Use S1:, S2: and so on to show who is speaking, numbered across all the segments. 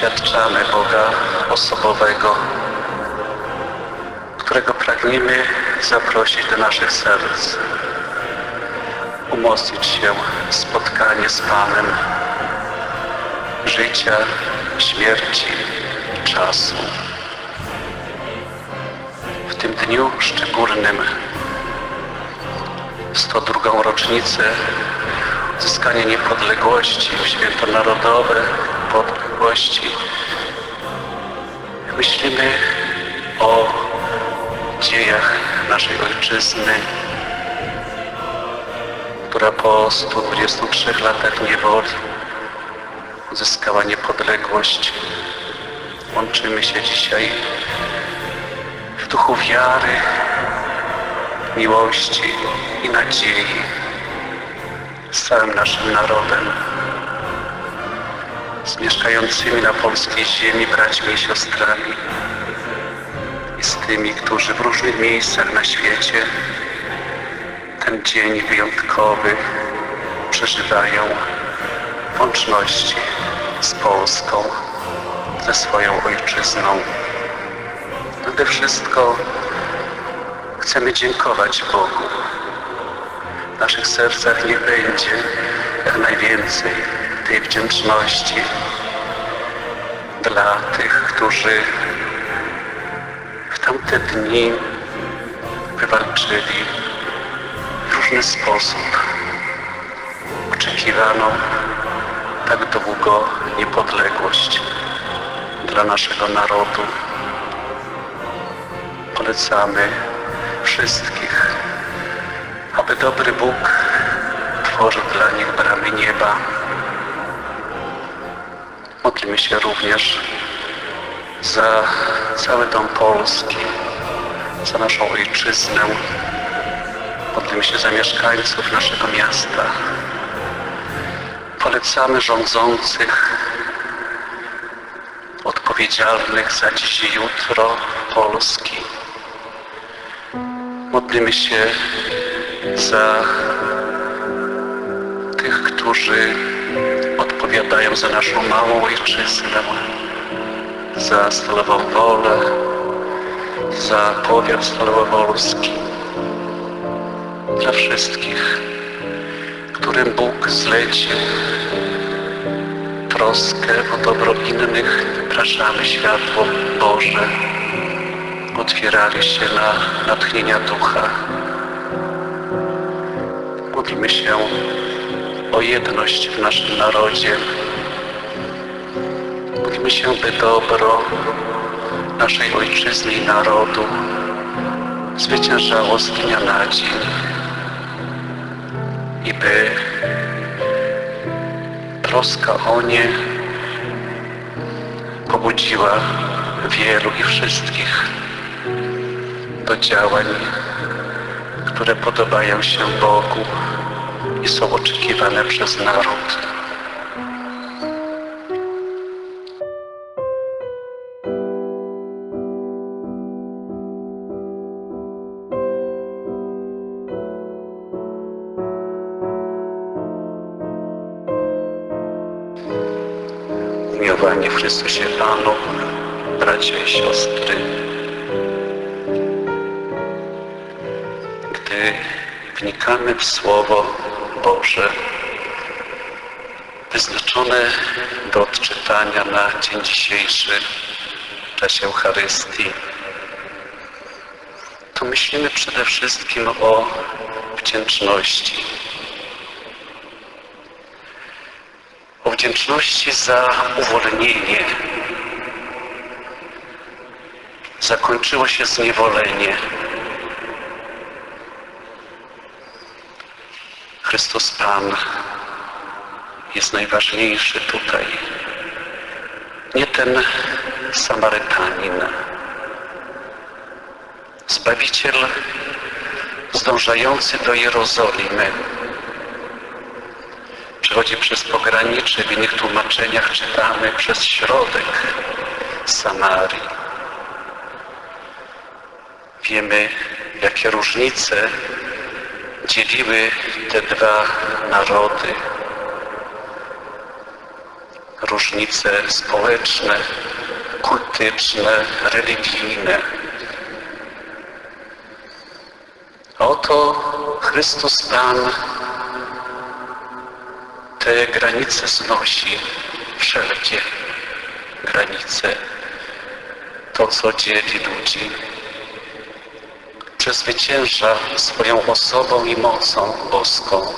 S1: doświadczamy Boga osobowego, którego pragniemy zaprosić do naszych serc, umocnić się w spotkanie z Panem życia, śmierci, czasu. W tym dniu szczególnym, w 102. rocznicę uzyskania niepodległości, w święto narodowe myślimy o dziejach naszej ojczyzny, która po 123 latach niewoli uzyskała niepodległość. Łączymy się dzisiaj w duchu wiary, miłości i nadziei z całym naszym narodem, z mieszkającymi na polskiej ziemi braćmi i siostrami i z tymi, którzy w różnych miejscach na świecie ten dzień wyjątkowy przeżywają w łączności z Polską, ze swoją ojczyzną. Nade wszystko chcemy dziękować Bogu. W naszych sercach niech będzie jak najwięcej tej wdzięczności dla tych, którzy w tamte dni wywalczyli w różny sposób oczekiwaną tak długo niepodległość dla naszego narodu. Polecamy wszystkich, aby dobry Bóg tworzył dla nich bramy nieba. Modlimy się również za cały dom Polski, za naszą ojczyznę. Modlimy się za mieszkańców naszego miasta. Polecamy rządzących, odpowiedzialnych za dziś i jutro Polski. Modlimy się za tych, którzy odpowiadają za naszą małą ojczyznę, za Stalową Wolę, za powiat stalowo-wolski, dla wszystkich, którym Bóg zlecił troskę o dobro innych, wypraszamy światło Boże, otwierali się na natchnienia ducha. Módlmy się o jedność w naszym narodzie. Módlmy się, by dobro naszej ojczyzny i narodu zwyciężało z dnia na dzień i by troska o nie pobudziła wielu i wszystkich do działań, które podobają się Bogu i są oczekiwane przez naród. Umiłowanie w Chrystusie Panu, bracia i siostry. Wnikamy w Słowo Boże, wyznaczone do odczytania na dzień dzisiejszy w czasie Eucharystii, to myślimy przede wszystkim o wdzięczności. O wdzięczności za uwolnienie. Zakończyło się zniewolenie. Chrystus Pan jest najważniejszy tutaj. Nie ten Samarytanin. Zbawiciel zdążający do Jerozolimy. Przechodzi przez pogranicze, w innych tłumaczeniach czytamy przez środek Samarii. Wiemy, jakie różnice dzieliły te dwa narody. Różnice społeczne, kultyczne, religijne. Oto Chrystus Pan te granice znosi, wszelkie granice, to co dzieli ludzi. Przezwycięża swoją osobą i mocą boską.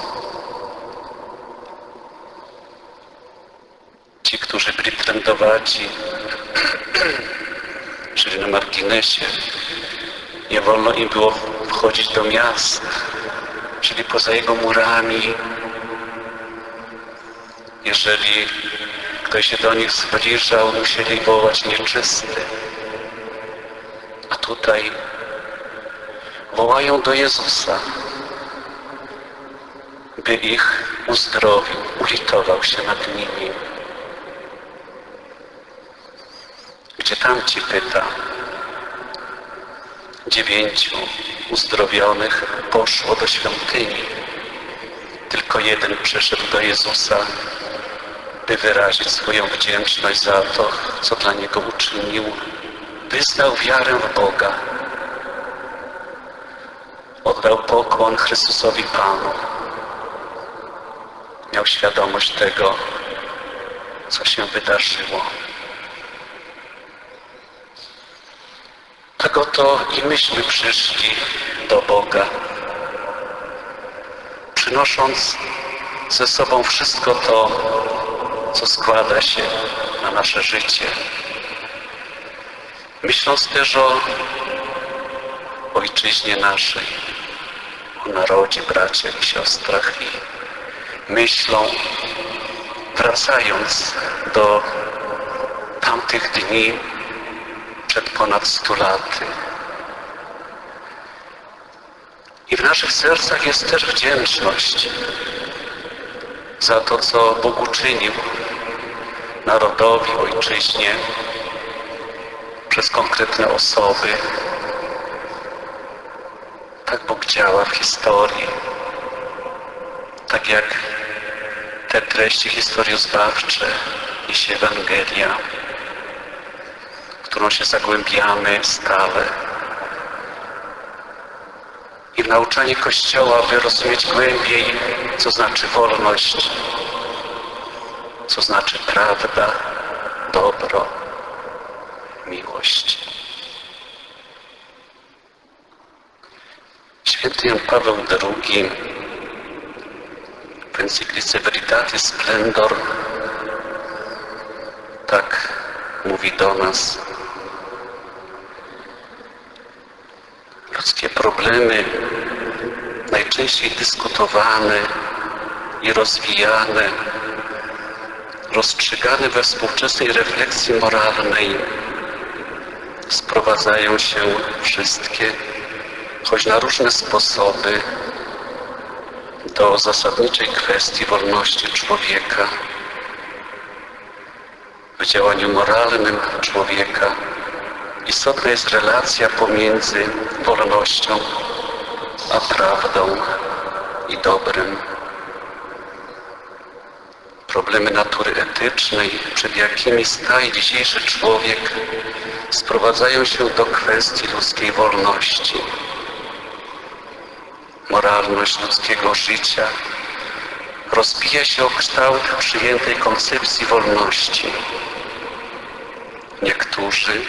S1: Ci, którzy byli trędowaci, czyli na marginesie, nie wolno im było wchodzić do miast, czyli poza jego murami. Jeżeli ktoś się do nich zbliżał, musieli wołać nieczysty. A tutaj wołają do Jezusa, by ich uzdrowił, ulitował się nad nimi. Gdzie tamci pyta, dziewięciu uzdrowionych poszło do świątyni. Tylko jeden przyszedł do Jezusa, by wyrazić swoją wdzięczność za to, co dla niego uczynił. Wyznał wiarę w Boga. Oddał pokłon Chrystusowi Panu. Miał świadomość tego, co się wydarzyło. Tak oto i myśmy przyszli do Boga, przynosząc ze sobą wszystko to, co składa się na nasze życie. Myśląc też o ojczyźnie naszej, narodzie, braciach i siostrach i myślą, wracając do tamtych dni przed ponad stu laty. I w naszych sercach jest też wdzięczność za to, co Bóg uczynił narodowi, ojczyźnie, przez konkretne osoby. Tak Bóg działa w historii. Tak jak te treści historiozbawcze niesie Ewangelia, w którą się zagłębiamy stale. I w nauczanie Kościoła, by rozumieć głębiej, co znaczy wolność, co znaczy prawda, dobro, miłość. Święty Jan Paweł II w encyklice Veritatis Splendor tak mówi do nas. Ludzkie problemy najczęściej dyskutowane i rozwijane, rozstrzygane we współczesnej refleksji moralnej sprowadzają się wszystkie, choć na różne sposoby, do zasadniczej kwestii wolności człowieka. W działaniu moralnym człowieka istotna jest relacja pomiędzy wolnością a prawdą i dobrem. Problemy natury etycznej, przed jakimi staje dzisiejszy człowiek, sprowadzają się do kwestii ludzkiej wolności. Moralność ludzkiego życia rozbija się o kształt przyjętej koncepcji wolności. Niektórzy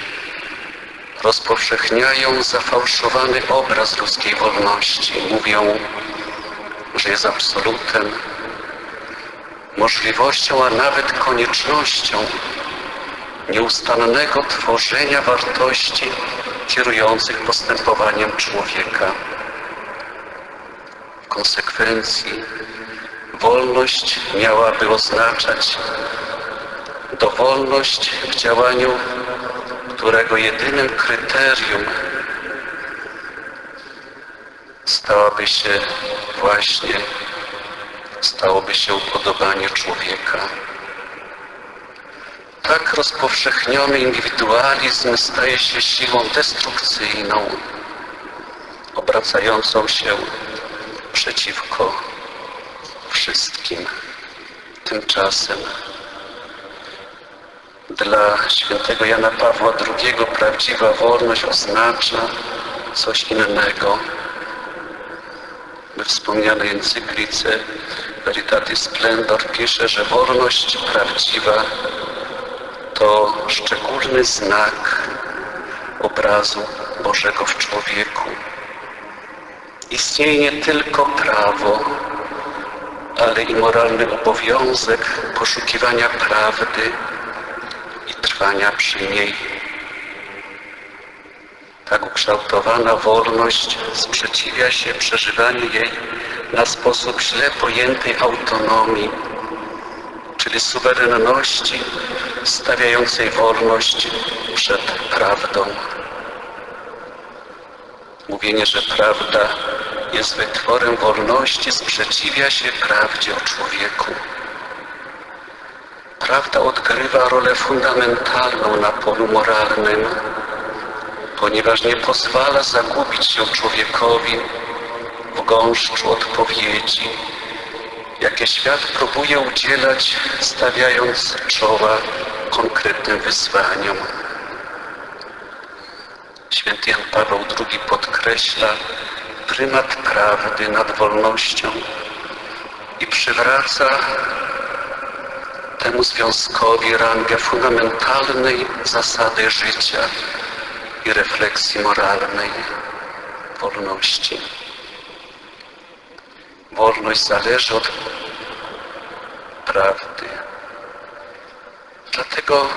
S1: rozpowszechniają zafałszowany obraz ludzkiej wolności. Mówią, że jest absolutem, możliwością, a nawet koniecznością nieustannego tworzenia wartości kierujących postępowaniem człowieka. Konsekwencji wolność miałaby oznaczać dowolność w działaniu którego jedynym kryterium stałaby się właśnie, stałoby się upodobanie człowieka. Tak rozpowszechniony indywidualizm staje się siłą destrukcyjną, obracającą się przeciwko wszystkim. Tymczasem dla świętego Jana Pawła II prawdziwa wolność oznacza coś innego. We wspomnianej encyklice Veritatis Splendor pisze, że wolność prawdziwa to szczególny znak obrazu Bożego w człowieku. Istnieje nie tylko prawo, ale i moralny obowiązek poszukiwania prawdy i trwania przy niej. Tak ukształtowana wolność sprzeciwia się przeżywaniu jej na sposób źle pojętej autonomii, czyli suwerenności stawiającej wolność przed prawdą. Mówienie, że prawda jest wytworem wolności, sprzeciwia się prawdzie o człowieku. Prawda odgrywa rolę fundamentalną na polu moralnym, ponieważ nie pozwala zagubić się człowiekowi w gąszczu odpowiedzi, jakie świat próbuje udzielać, stawiając czoła konkretnym wyzwaniom. Święty Jan Paweł II podkreśla prymat prawdy nad wolnością i przywraca temu związkowi rangę fundamentalnej zasady życia i refleksji moralnej wolności. Wolność zależy od prawdy. Dlatego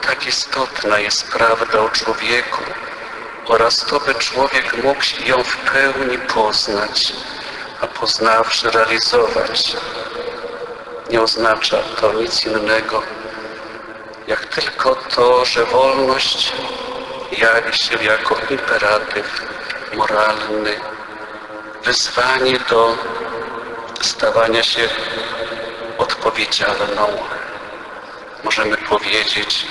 S1: tak istotna jest prawda o człowieku oraz to, by człowiek mógł ją w pełni poznać, a poznawszy realizować. Nie oznacza to nic innego, jak tylko to, że wolność jawi się jako imperatyw moralny, wyzwanie do stawania się odpowiedzialną. Możemy powiedzieć,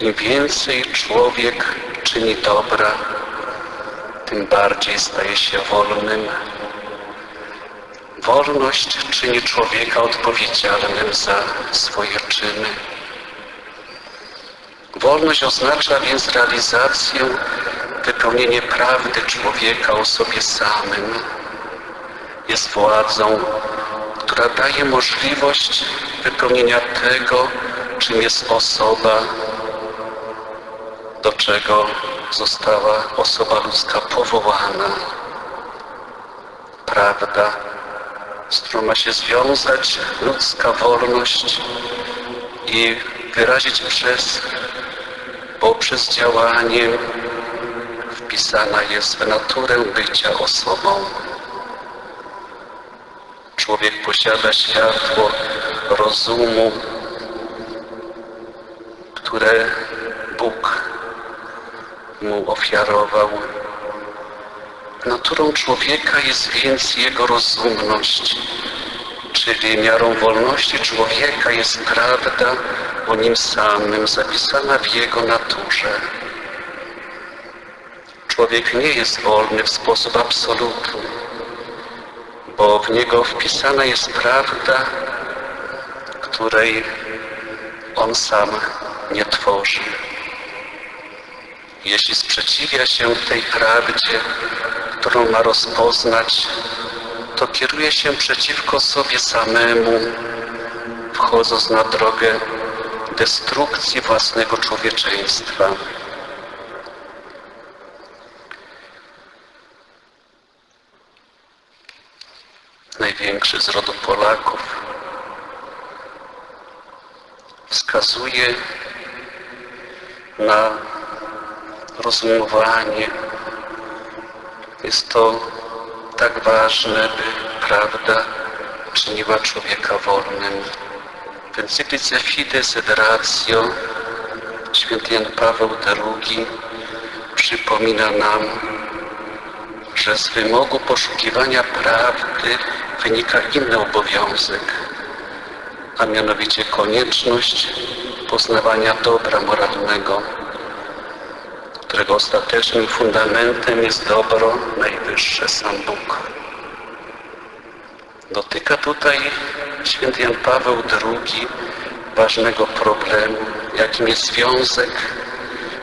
S1: im więcej człowiek czyni dobra, tym bardziej staje się wolnym. Wolność czyni człowieka odpowiedzialnym za swoje czyny. Wolność oznacza więc realizację, wypełnienie prawdy człowieka o sobie samym. Jest władzą, która daje możliwość wypełnienia tego, czym jest osoba, do czego została osoba ludzka powołana. Prawda, z którą ma się związać ludzka wolność i wyrazić przez, poprzez działanie wpisana jest w naturę bycia osobą. Człowiek posiada światło rozumu, które mu ofiarował. Naturą człowieka jest więc jego rozumność, czyli miarą wolności człowieka jest prawda o nim samym, zapisana w jego naturze. Człowiek nie jest wolny w sposób absolutny, bo w niego wpisana jest prawda, której on sam nie tworzy. Jeśli sprzeciwia się tej prawdzie, którą ma rozpoznać, to kieruje się przeciwko sobie samemu, wchodząc na drogę destrukcji własnego człowieczeństwa. Największy z rodu Polaków wskazuje na rozumowanie. Jest to tak ważne, by prawda czyniła człowieka wolnym. W encyklice Fides et Ratio święty Jan Paweł II przypomina nam, że z wymogu poszukiwania prawdy wynika inny obowiązek, a mianowicie konieczność poznawania dobra moralnego, którego ostatecznym fundamentem jest dobro najwyższe sam Bóg. Dotyka tutaj święty Jan Paweł II ważnego problemu, jakim jest związek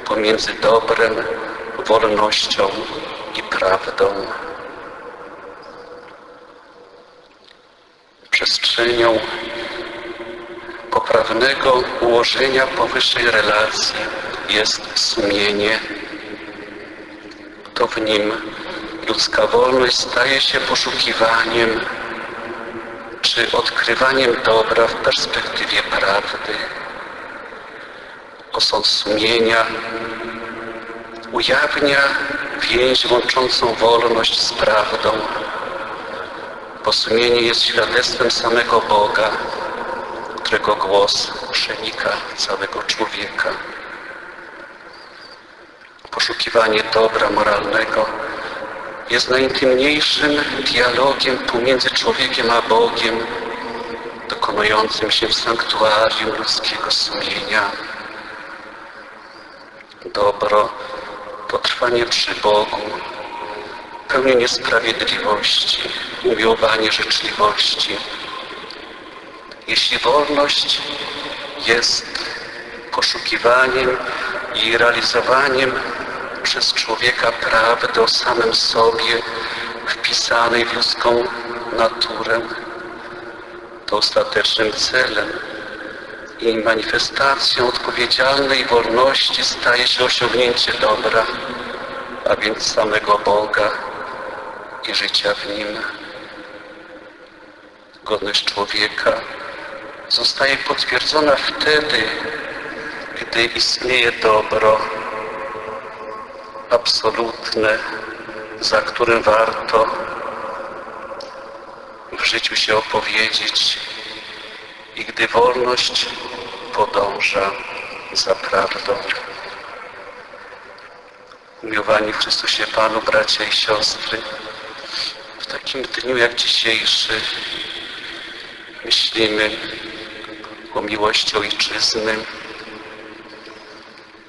S1: pomiędzy dobrem, wolnością i prawdą. Przestrzenią poprawnego ułożenia powyższej relacji jest sumienie. To w nim ludzka wolność staje się poszukiwaniem czy odkrywaniem dobra w perspektywie prawdy. Osąd sumienia ujawnia więź łączącą wolność z prawdą, bo sumienie jest świadectwem samego Boga, którego głos przenika całego człowieka. Poszukiwanie dobra moralnego jest najintymniejszym dialogiem pomiędzy człowiekiem a Bogiem, dokonującym się w sanktuarium ludzkiego sumienia. Dobro to trwanie przy Bogu, pełnienie sprawiedliwości, umiłowanie życzliwości. Jeśli wolność jest poszukiwaniem i realizowaniem przez człowieka prawdy o samym sobie wpisanej w ludzką naturę, to ostatecznym celem i manifestacją odpowiedzialnej wolności staje się osiągnięcie dobra, a więc samego Boga i życia w Nim. Godność człowieka zostaje potwierdzona wtedy, gdy istnieje dobro absolutne, za którym warto w życiu się opowiedzieć i gdy wolność podąża za prawdą. Umiłowani w Chrystusie Panu, bracia i siostry, w takim dniu jak dzisiejszy myślimy o miłości Ojczyzny,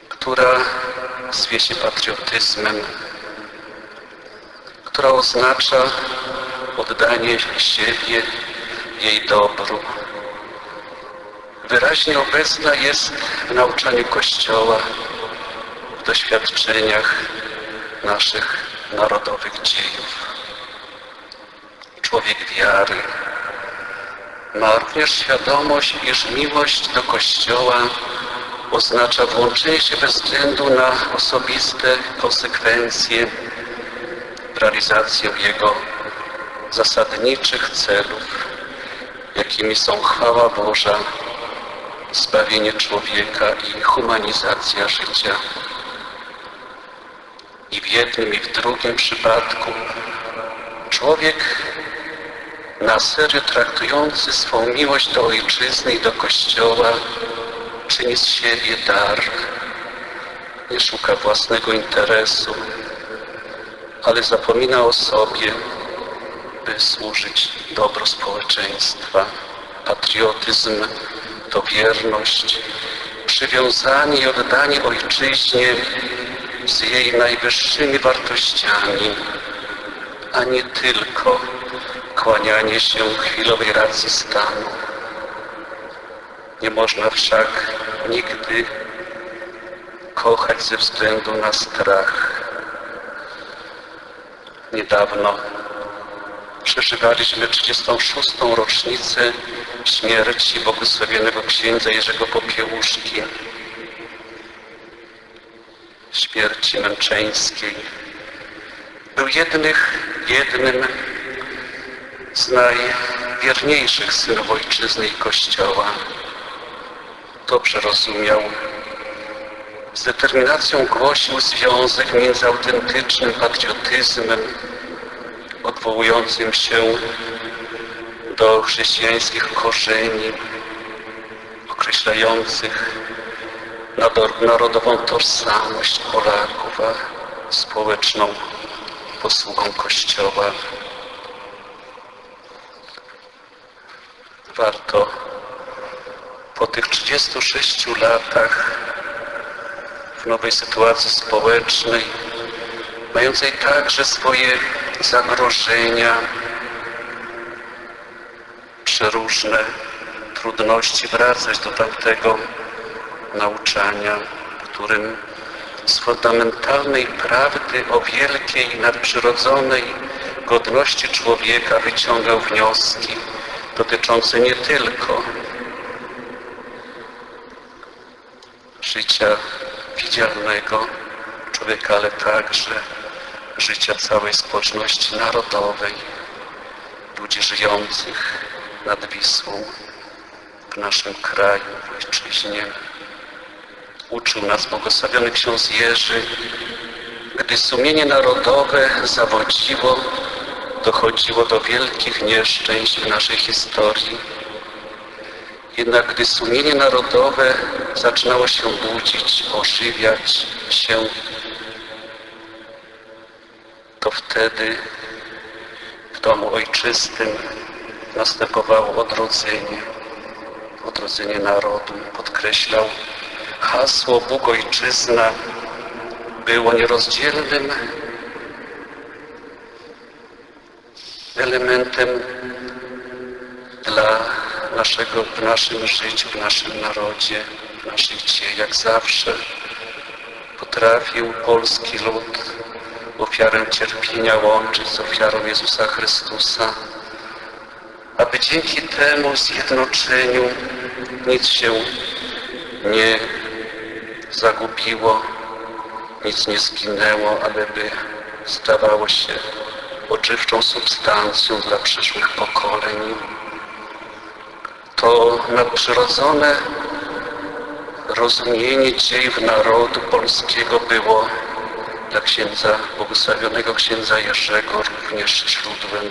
S1: która zwie się patriotyzmem, która oznacza oddanie siebie jej dobru. Wyraźnie obecna jest w nauczaniu Kościoła, w doświadczeniach naszych narodowych dziejów. Człowiek wiary ma również świadomość, iż miłość do Kościoła oznacza włączenie się bez względu na osobiste konsekwencje w realizację Jego zasadniczych celów, jakimi są chwała Boża, zbawienie człowieka i humanizacja życia. I w jednym i w drugim przypadku człowiek na serio traktujący swą miłość do Ojczyzny i do Kościoła czyni z siebie dar, nie szuka własnego interesu, ale zapomina o sobie, by służyć dobro społeczeństwa. Patriotyzm to wierność, przywiązanie i oddanie Ojczyźnie z jej najwyższymi wartościami, a nie tylko kłanianie się chwilowej racji stanu. Nie można wszak nigdy kochać ze względu na strach. Niedawno przeżywaliśmy 36. rocznicę śmierci błogosławionego księdza Jerzego Popiełuszki, śmierci męczeńskiej. Był jednych, jednym z najwierniejszych synów ojczyzny i Kościoła. Dobrze rozumiał, z determinacją głosił związek między autentycznym patriotyzmem, odwołującym się do chrześcijańskich korzeni, określających narodową tożsamość Polaków, a społeczną posługą Kościoła. Warto po tych 36 latach w nowej sytuacji społecznej, mającej także swoje zagrożenia, przeróżne trudności, wracać do tamtego nauczania, którym z fundamentalnej prawdy o wielkiej, nadprzyrodzonej godności człowieka wyciągał wnioski dotyczące nie tylko życia widzialnego człowieka, ale także życia całej społeczności narodowej, ludzi żyjących nad Wisłą w naszym kraju, w ojczyźnie. Uczył nas błogosławiony ksiądz Jerzy, gdy sumienie narodowe zawodziło, dochodziło do wielkich nieszczęść w naszej historii. Jednak gdy sumienie narodowe zaczynało się budzić, ożywiać się, to wtedy w domu ojczystym następowało odrodzenie, odrodzenie narodu. Podkreślał hasło Bóg Ojczyzna było nierozdzielnym elementem dla naszego, w naszym życiu, w naszym narodzie, w naszych dziejach. Zawsze potrafił polski lud ofiarę cierpienia łączyć z ofiarą Jezusa Chrystusa, aby dzięki temu zjednoczeniu nic się nie zagubiło, nic nie zginęło, ale by stawało się ożywczą substancją dla przyszłych pokoleń. To nadprzyrodzone rozumienie dziejów narodu polskiego było dla księdza, błogosławionego księdza Jerzego również źródłem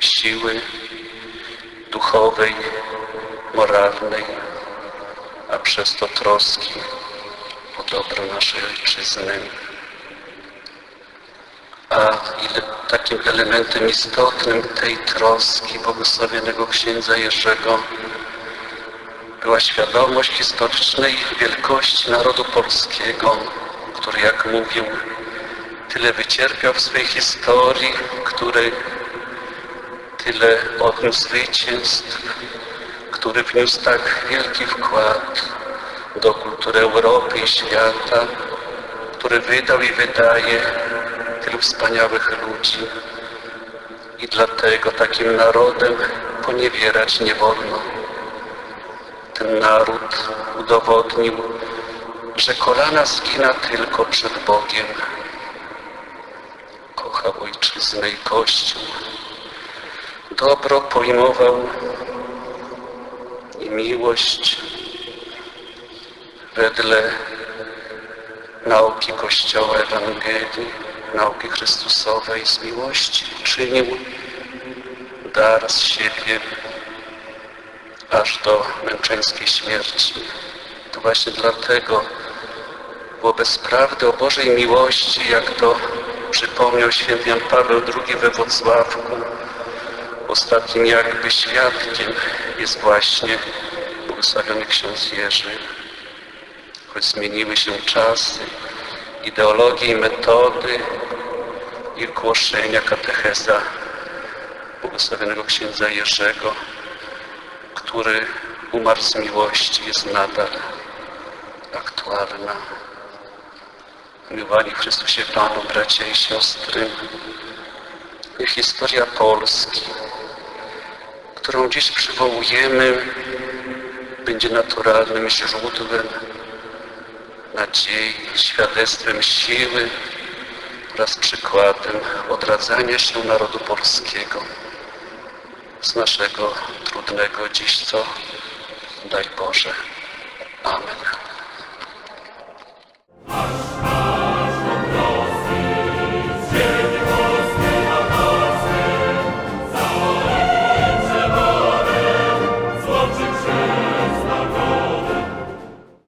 S1: siły duchowej, moralnej, a przez to troski o dobro naszej ojczyzny. A ile, takim elementem istotnym tej troski błogosławionego księdza Jerzego. Była świadomość historycznej wielkości narodu polskiego, który, jak mówił, tyle wycierpiał w swojej historii, który tyle odniósł zwycięstw, który wniósł tak wielki wkład do kultury Europy i świata, który wydał i wydaje tylu wspaniałych ludzi. I dlatego takim narodem poniewierać nie wolno. Ten naród udowodnił, że kolana zgina tylko przed Bogiem. Kochał ojczyznę i Kościół. Dobro pojmował i miłość wedle nauki Kościoła Ewangelii, nauki Chrystusowej z miłości czynił dar z siebie aż do męczeńskiej śmierci. To właśnie dlatego bez prawdy o Bożej miłości, jak to przypomniał święty Jan Paweł II we Wrocławku. Ostatnim jakby świadkiem jest właśnie błogosławiony ksiądz Jerzy. Choć zmieniły się czasy, ideologie i metody i głoszenia katecheza błogosławionego księdza Jerzego, który umarł z miłości, jest nadal aktualna. Miłowani w Chrystusie Panu, bracia i siostry, historia Polski, którą dziś przywołujemy, będzie naturalnym źródłem nadziei, świadectwem siły oraz przykładem odradzania się narodu polskiego z naszego trudnego dziś co daj Boże. Amen.